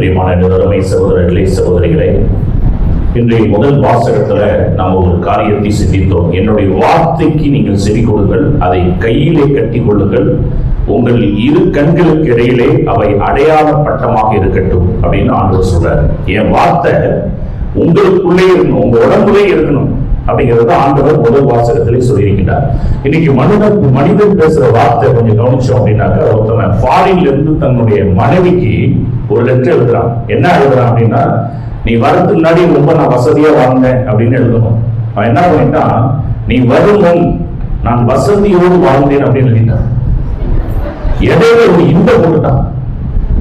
பிரியமான நிறுவனமை சகோதரர்களே சகோதரிகளே இன்றைய முதல் வாசகத்துல நாம் ஒரு காரியத்தை சிந்தித்தோம். என்னுடைய வார்த்தைக்கு நீங்கள் செவி கொடுங்கள் அதை கையிலே கட்டி கொள்ளுங்கள். உங்கள் இரு கண்களுக்கு இடையிலே அவை அடையாள பட்டமாக இருக்கட்டும் அப்படின்னு ஆண்டு சொல்றாரு. என் வார்த்தை உங்களுக்குள்ளே இருக்கணும் உங்க உடம்புலே இருக்கணும். அப்படிங்கிறத ஆண்டவர் முதல் வாசகத்திலே சொல்லியிருக்கிறார் இன்னைக்கு மனிதன் மனிதன் பேசுற வார்த்தை கொஞ்சம் கவனிச்சோம் அப்படின்னாக்கா ஒருத்தவன் ஃபாரின்ல இருந்து தன்னுடைய மனைவிக்கு ஒரு லெட்டர் எழுதுறான். என்ன எழுதுறான் அப்படின்னா நீ வரதுக்கு முன்னாடி ரொம்ப நான் வசதியா வாழ்ந்தேன் அப்படின்னு எழுதணும். அவன் என்ன பண்ணிட்டான்? நீ வரும் முன் நான் வசதியோடு வாழ்ந்தேன் அப்படின்னு எழுதிட்டான். இடையில ஒரு இந்த போட்டுட்டான்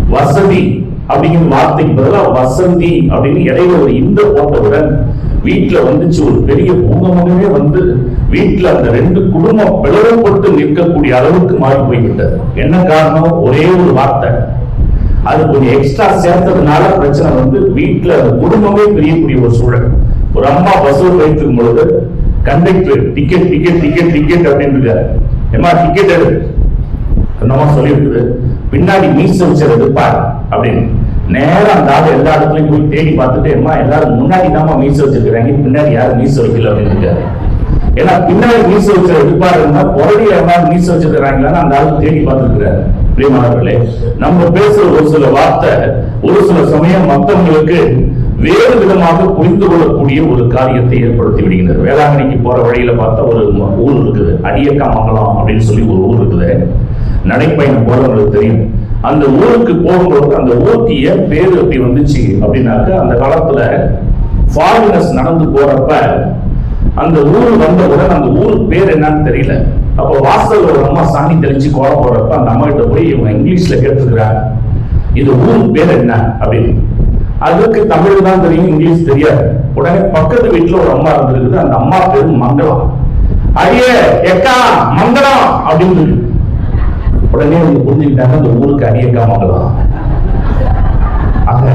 வசதி அப்படிங்கிற வார்த்தைக்கு பதிலாக வசந்தி அப்படின்னு இடையில ஒரு இந்த போட்டவுடன் வீட்டில் வந்துச்சு ஒரு பெரிய பூகம்பமே வந்து வீட்டில் அந்த ரெண்டு குடும்பம் பிளவுபட்டு நிற்கக்கூடிய அளவுக்கு மாறி போய்விட்டது. என்ன காரணம்? ஒரே ஒரு வார்த்தை. அது கொஞ்சம் எக்ஸ்ட்ரா சேர்த்ததுனால பிரச்சனை வந்து வீட்டில் அந்த குடும்பமே பிரியக்கூடிய ஒரு சூழல். ஒரு அம்மா பஸ்ஸில் வைத்திருக்கும் பொழுது conductor ticket ticket ticket ticket அப்படின்னு இருக்காரு. ஏமா டிக்கெட் எடு. என்னமா சொல்லியிருக்குது பின்னாடி மீச வச்சு எடுப்பார் அப்படின்னு. நேரம் அந்த ஆள் எல்லா இடத்துலயும் போய் தேடி பார்த்துட்டு அம்மா எல்லாரும் முன்னாடி தாம்மா வச்சிருக்கிறாங்க. பின்னாடி யாரும் மீசு வைக்கல அப்படின்னு இருக்காரு. ஏன்னா பின்னாடி மீசு வச்ச எடுப்பாருன்னா புரடி யாராவது மீசு வச்சிருக்கிறாங்களான்னு அந்த ஆள் தேடி பார்த்துருக்கிறாரு. பிரியமானவர்களே நம்ம பேசுற ஒரு சில வார்த்தை ஒரு சில சமயம் மற்றவங்களுக்கு வேறு விதமாக புரிந்து கொள்ளக்கூடிய ஒரு காரியத்தை ஏற்படுத்தி விடுகின்றது. வேளாங்கண்ணிக்கு போற வழியில பார்த்தா ஒரு ஊர் இருக்குது. அடியக்கா மங்கலம் அப்படின்னு சொல்லி ஒரு ஊர் இருக்குது. நடைப்பயணம் போறவங்களுக்கு தெரியும். அந்த ஊருக்கு போகும்போது அந்த ஊருக்கு பேர் பேரு அப்படி வந்துச்சு அப்படின்னாக்க அந்த காலத்துல ஃபாரினர்ஸ் நடந்து போறப்ப அந்த ஊர் வந்தவுடன் அந்த ஊர் பேர் என்னன்னு தெரியல. அப்போ வாசல் ஒரு அம்மா சாணி தெளிச்சு கோலம் போடுறப்ப அந்த அம்மா கிட்ட போய் இவங்க இங்கிலீஷ்ல கேட்டுக்கிறாங்க இது ஊர் பேர் என்ன? அப்படின்னு. அதுக்கு தமிழ் தான் தெரியும் இங்கிலீஷ் தெரியாது. உடனே பக்கத்து வீட்டுல ஒரு அம்மா இருந்திருக்குது. அந்த அம்மா பேரு மங்களம். அடியே எக்கா மங்களம்! அப்படின்னு உடனே அவங்க புரிஞ்சுக்கிட்டாங்க அந்த ஊருக்கு அடியக்கா ஆக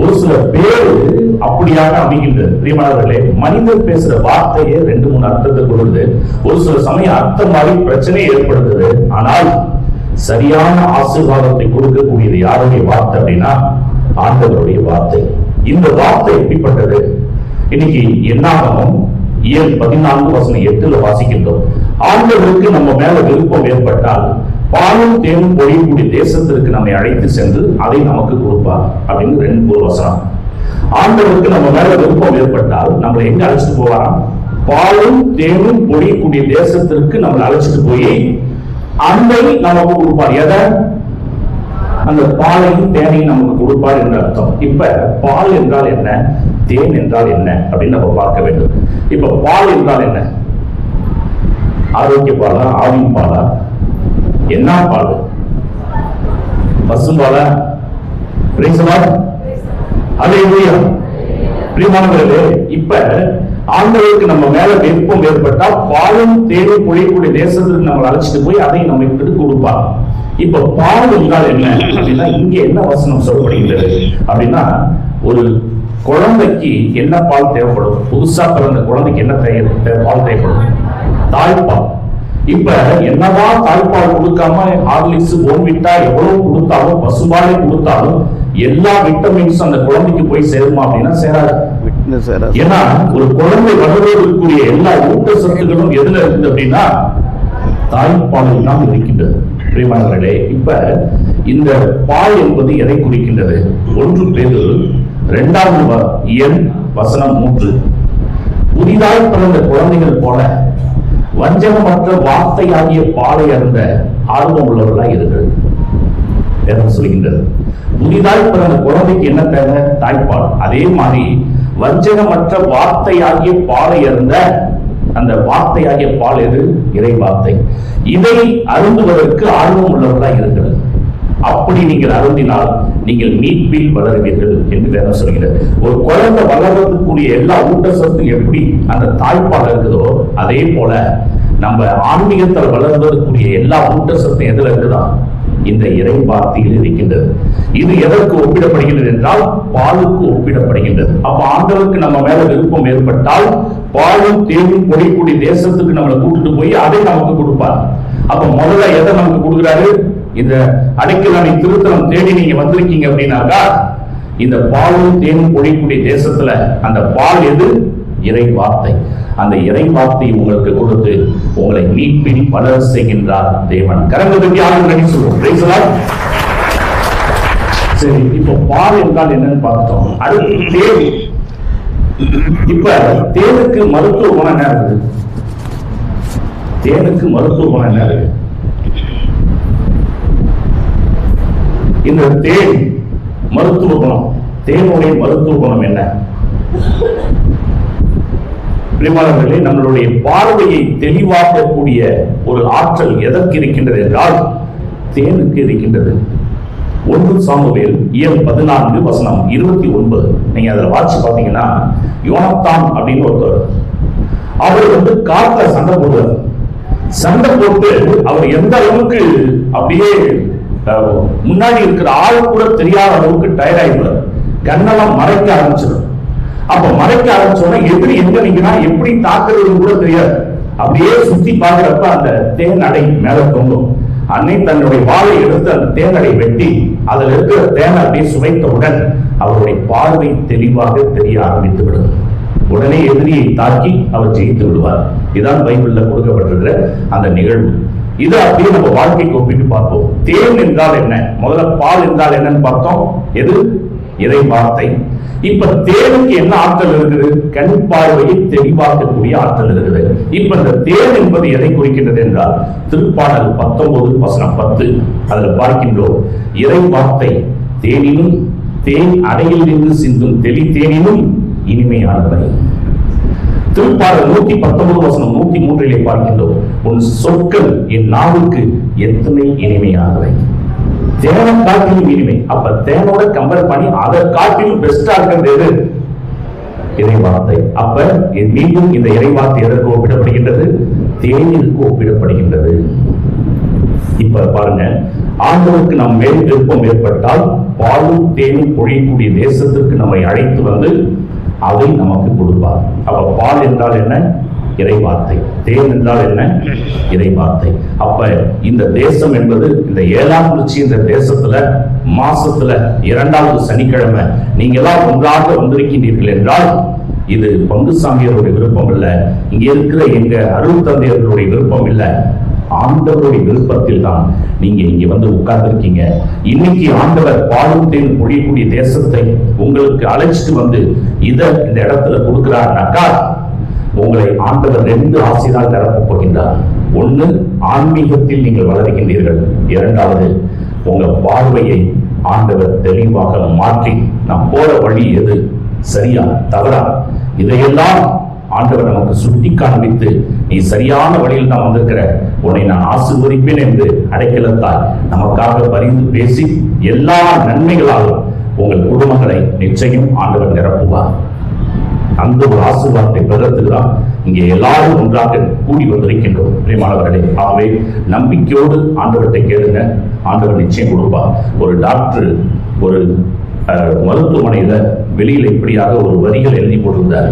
ஒரு சில பேரு அப்படியாக அமைகின்றது. பிரியமானவர்களே மனிதர் பேசுற வார்த்தையே ரெண்டு மூணு அர்த்தத்தை கொடுக்குது ஒரு சில சமயம் அர்த்தம் மாதிரி பிரச்சனை ஏற்படுத்துது. ஆனால் சரியான ஆசீர்வாதத்தை கொடுக்கக்கூடியது யாருடைய வார்த்தை அப்படின்னா ஆண்டவருடைய வார்த்தை. இந்த வார்த்தை எப்படிப்பட்டது? இன்னைக்கு என்னாகமும் ஏழு பதினான்கு வசனம் எட்டுல வாசிக்கின்றோம். ஆண்டவருக்கு நம்ம மேல விருப்பம் ஏற்பட்டால் பாலும் தேனும் பொழியக்கூடிய தேசத்திற்கு நம்மை அழைத்து சென்று அதை நமக்கு கொடுப்பார் அப்படின்னு ரெண்டு ஒரு வசனம். ஆண்டவருக்கு நம்ம மேல விருப்பம் ஏற்பட்டால் நம்மளை எங்க அழைச்சிட்டு போவாராம்? பாலும் தேனும் பொழியக்கூடிய தேசத்திற்கு நம்மளை அழைச்சிட்டு போய் அன்பை நமக்கு கொடுப்பார். எதை? அந்த பாலையும் தேனையும் நமக்கு கொடுப்பார் என்று அர்த்தம். இப்ப பால் என்றால் என்ன? தேன் என்றால் என்ன? அப்படின்னு நம்ம பார்க்க வேண்டும். இப்ப பால் என்றால் என்ன? ஆரோக்கிய பாலா ஆவின் பாலா? என்ன பால் பசும்பாலா பிரிசலாட் பிரியமானவர்களே இப்ப ஆண்டவருக்கு நம்ம மேல வெப்பம் ஏற்பட்டா பாலும் தேடி பொழியக்கூடிய தேசத்துக்கு நம்ம அழைச்சிட்டு போய் அதை நம்ம கிட்ட கொடுப்பார் இப்ப பால் என்றால் என்ன? அப்படின்னா இங்க என்ன வசனம் சொல்லப்படுகிறது அப்படின்னா ஒரு குழந்தைக்கு என்ன பால் தேவைப்படும்? புதுசா பிறந்த குழந்தைக்கு என்ன தேவை பால் தேவைப்படும்? தாய்ப்பால். இப்ப என்னதான் தாய்ப்பால் கொடுக்காம ஹார்லிக்ஸ் போன்விட்டா எவ்வளவு கொடுத்தாலும் பசுபாலை கொடுத்தாலும் எல்லா விட்டமின்ஸ் அந்த குழந்தைக்கு போய் சேருமா அப்படின்னா சேராது. ஏன்னா ஒரு குழந்தை வளர்வதற்குரிய எல்லா ஊட்டச்சத்துக்களும் எதுல இருக்குது அப்படின்னா தாய்ப்பாலில் தான் இருக்கின்றது. பிரியமானவர்களே இப்ப இந்த பால் என்பது எதை குறிக்கின்றது? ஒன்று பேரு இரண்டாவது எண் வசனம் மூன்று. புதிதாய் பிறந்த குழந்தைகள் போல வஞ்சகமற்ற வார்த்தையாகிய பாலை அறிந்த ஆர்வம் உள்ளவர்களாக இருங்கள். வேதம் சொல்கின்றது புதிதாய் பிறந்த குழந்தைக்கு என்ன தேவை? தாய்ப்பால். அதே மாதிரி வஞ்சகமற்ற வார்த்தையாகிய பாலை அறிந்த அந்த வார்த்தையாகிய பால் எது? இறை வார்த்தை இதை அருந்துவதற்கு ஆர்வம் உள்ளவர்களாக இருக்கிறது அப்படி நீங்கள் அருந்தினால் நீங்கள் மீட்பில் வளருவீர்கள் என்று வேதம் சொல்கிறது. ஒரு குழந்தை வளர்றதுக்குரிய எல்லா ஊட்டச்சத்தும் எப்படி அந்த தாய்ப்பால் இருக்குதோ அதே போல நம்ம ஆன்மீகத்தில் வளர்வதற்குரிய எல்லா ஊட்டச்சத்தும் எதுல இருக்குதான் இந்த இறை வார்த்தையில் இருக்கின்றது. இது எதற்கு ஒப்பிடப்படுகின்றது என்றால் பாலுக்கு ஒப்பிடப்படுகின்றது. அப்ப ஆண்டவருக்கு நம்ம மேல விருப்பம் ஏற்பட்டால் பாலும் தேனும் கூடி தேசத்துக்கு நம்மளை கூட்டிட்டு போய் அதை நமக்கு கொடுப்பார். அப்ப முதல்ல எதை நமக்கு கொடுக்குறாரு? இந்த அடைக்கலானை திருத்தலம் தேடி நீங்க வந்திருக்கீங்க அப்படின்னாக்கா இந்த பாலும் தேனும் பொழிக்கூடிய தேசத்துல அந்த பால் எது? இறை வார்த்தை. அந்த இறை வார்த்தை உங்களுக்கு கொடுத்து உங்களை மீட்பின் வளர செய்கின்றார் தேவன். கரங்கள் தட்டி ஆளுநர் சொல்லுவோம் சரி இப்போ பால் என்றால் என்னன்னு பார்த்தோம். அடுத்து தேன். இப்ப தேனுக்கு மருத்துவ குணம் என்ன இருக்குது? தேனுக்கு மருத்துவ குணம் என்ன இருக்கு இந்த தேன் மருத்துவ குணம். தேனுடைய மருத்துவ குணம் என்ன? பிரிமாளர்களே நம்மளுடைய பார்வையை தெளிவாக்கக்கூடிய ஒரு ஆற்றல் எதற்கு இருக்கின்றது என்றால் தேனுக்கு இருக்கின்றது. ஒன்று சாமுவேல் இயல் பதினான்கு வசனம் இருபத்தி ஒன்பது. நீங்க அதில் வாட்சி பார்த்தீங்கன்னா யோனத்தான் அப்படின்னு ஒருத்தர். அவர் வந்து காட்டில் சண்டை போடுவார். சண்டை போட்டு அவர் எந்த அளவுக்கு அப்படியே முன்னாடி இருக்கிற ஆள் கூட தெரியாத அளவுக்கு டயர்ட் ஆயிடுவார் கண்ணெல்லாம் மறைக்க ஆரம்பிச்சிடும். அப்ப மறைக்க ஆரம்பிச்சோன்னா எதிரி எங்க நிக்கிறா எப்படி தாக்குறதுன்னு கூட தெரியாது. அப்படியே சுத்தி பாக்குறப்ப அந்த தேனடை மேல தொங்கும். அன்னை தன்னுடைய வாழை எடுத்து அந்த தேனடை வெட்டி அதுல இருக்கிற தேனை அப்படியே சுவைத்தவுடன் அவருடைய பார்வை தெளிவாக தெரிய ஆரம்பித்து விடும். உடனே எதிரியை தாக்கி அவர் ஜெயித்து விடுவார். இதுதான் பைபிள்ல கொடுக்கப்பட்டிருக்கிற அந்த நிகழ்வு. இதை அப்படியே நம்ம வாழ்க்கைக்கு ஒப்பிட்டு பார்ப்போம். தேன் என்றால் என்ன? முதல்ல பால் என்றால் என்னன்னு பார்த்தோம். எது? இறை வார்த்தை இப்ப தேனுக்கு என்ன ஆற்றல் இருக்குது? கண் பார்வையை தெளிவாக்கக்கூடிய ஆற்றல் இருக்குது. இப்ப இந்த தேன் என்பது எதை குறிக்கின்றது என்றால் திருப்பாடல் பத்தொன்பது வசனம் பத்து. அதுல பார்க்கின்றோம். இறை வார்த்தை தேனினும் தேன் அடையில் நின்று சிந்தும் தெளி தேனினும் இனிமையானவை. திருப்பாடல் நூத்தி பத்தொன்பது வசனம் நூத்தி மூன்றிலே பார்க்கின்றோம் உன் சொற்கள் என் நாவுக்கு எத்தனை இனிமையானவை. தேவன் காட்டிலும் இனிமை. அப்ப தேனோட கம்பேர் பண்ணி அதை காட்டிலும் பெஸ்டா இருக்கிறது எது? இறை வார்த்தை அப்ப மீண்டும் இந்த இறை வார்த்தை எதற்கு ஒப்பிடப்படுகின்றது? தேனிற்கு ஒப்பிடப்படுகின்றது. இப்ப பாருங்க ஆண்டவருக்கு நம் மேல் விருப்பம் ஏற்பட்டால் பாலும் தேனும் பொழியக்கூடிய தேசத்திற்கு நம்மை அழைத்து வந்து அதை நமக்கு கொடுப்பார். அப்ப பால் என்றால் என்ன? இறை வார்த்தை தேன் என்றால் என்ன? இறை வார்த்தை அப்ப இந்த தேசம் என்பது இந்த ஏழாம் குறிச்சி இந்த தேசத்துல மாசத்துல இரண்டாவது சனிக்கிழமை. நீங்க எல்லாம் ஒன்றாக வந்திருக்கின்றீர்கள் என்றால் இது பங்குசாமியருடைய விருப்பம் இல்ல. இங்க இருக்கிற எங்க அருள் தந்தையர்களுடைய விருப்பம் இல்ல. ஆண்டவருடைய விருப்பத்தில் தான் நீங்க இங்க வந்து உட்கார்ந்துருக்கீங்க. இன்னைக்கு ஆண்டவர் பாலும் தேன் பொழியக்கூடிய தேசத்தை உங்களுக்கு அழைச்சிட்டு வந்து இதை இந்த இடத்துல கொடுக்கிறார்னாக்கா உங்களை ஆண்டவர் ரெண்டு ஆசையால் நிரப்ப போகின்றார். ஒன்று ஆன்மீகத்தில் நீங்கள் வளர்கின்றீர்கள். இரண்டாவது உங்க பார்வையை ஆண்டவர் தெளிவாக மாற்றி நாம் போற வழி எது? சரியா? தவறா? இதையெல்லாம் ஆண்டவர் நமக்கு சுட்டி காண்பித்து நீ சரியான வழியில் தான் வந்திருக்கிற. உன்னை நான் ஆசிர்வதிப்பேன் என்று அடைக்கலத்தால் நமக்காக பரிந்து பேசி எல்லா நன்மைகளாலும் உங்கள் குடும்பங்களை நிச்சயம் ஆண்டவர் நிரப்புவார். அந்த ஒரு ஆசீர்வாதத்தை பெறத்துக்கு தான் இங்கே எல்லாரும் ஒன்றாக கூடி வந்திருக்கின்றோம். பிரியமானவர்களே ஆகவே நம்பிக்கையோடு ஆண்டவர்கிட்ட கேளுங்க. ஆண்டவர் நிச்சயம் கொடுப்பார். ஒரு டாக்டர் ஒரு மருத்துவமனையில் வெளியில் இப்படியாக ஒரு வரிகள் எழுதி போட்டிருந்தார்.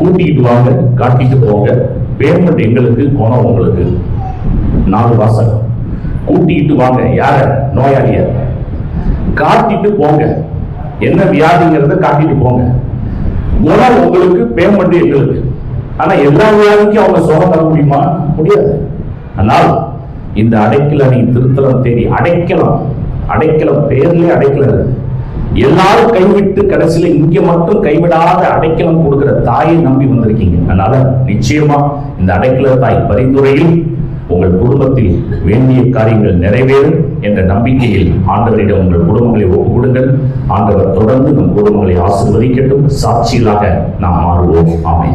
கூட்டிட்டு வாங்க காட்டிட்டு போங்க. பேமெண்ட் எங்களுக்கு குணம் உங்களுக்கு. நாலு வாசகம். கூட்டிட்டு வாங்க. யார? நோயாளிய. காட்டிட்டு போங்க. என்ன வியாதிங்கிறத காட்டிட்டு போங்க. குணம் உங்களுக்கு பேமெண்ட் எங்களுக்கு. ஆனா எல்லா வியாதிக்கும் அவங்க சுகம் தர முடியுமா? முடியாது. ஆனால் இந்த அடைக்கல நீ திருத்தலம் தேடி அடைக்கலாம். அடைக்கலம் பேர்லயே அடைக்கல இருக்கு. எல்லாரும் கைவிட்டு கடைசியில இங்க மட்டும் கைவிடாத அடைக்கலம் கொடுக்கிற தாயை நம்பி வந்திருக்கீங்க. அதனால நிச்சயமா இந்த அடைக்கல தாய் பரிந்துரையில் உங்கள் குடும்பத்தில் வேண்டிய காரியங்கள் நிறைவேறும் என்ற நம்பிக்கையில் ஆண்டவரிடம் உங்கள் குடும்பங்களை ஒப்புக் கொடுங்கள் ஆண்டவர் தொடர்ந்து நம் குடும்பங்களை ஆசீர்வதிக்கட்டும். சாட்சிகளாக நாம் மாறுவோம். ஆமை